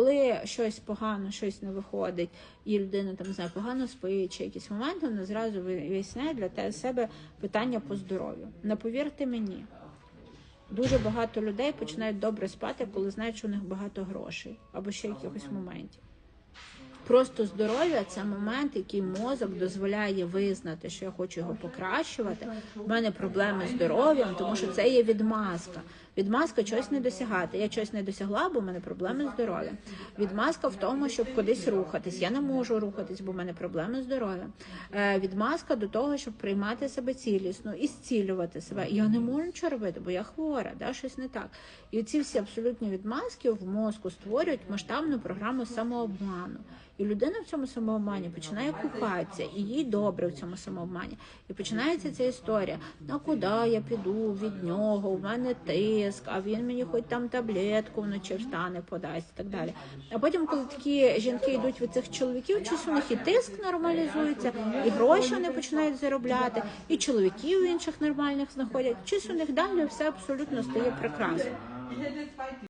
Коли щось погано, щось не виходить, і людина там не знаю, погано спить, чи якісь моменти, вона зразу виясняє для себе питання по здоров'ю. Не повірте мені, дуже багато людей починають добре спати, коли знають, що у них багато грошей або ще якихось моментів. Просто здоров'я це момент, який мозок дозволяє визнати, що я хочу його покращувати. У мене проблеми з здоров'ям, тому що це є відмазка. Відмазка чогось не досягати. Я чогось не досягла, бо в мене проблеми з здоров'ям. Відмазка в тому, щоб кудись рухатись. Я не можу рухатись, бо в мене проблеми з здоров'ям. Е, відмазка до того, щоб приймати себе цілісно і зцілювати себе. Я не можу нічого робити, бо я хвора, да, щось не так. І ці всі абсолютні відмазки в мозку створюють масштабну програму самообману. І людина в цьому самообмані починає купатися, і їй добре в цьому самообмані. І починається ця історія: а куди я піду від нього? У мене тиск, а він мені хоч там таблетку вночі встане, подасть і так далі. А потім, коли такі жінки йдуть від цих чоловіків, чись у них і тиск нормалізується, і гроші вони починають заробляти, і чоловіків інших нормальних знаходять. Чись у них далі все абсолютно стає прекрасно.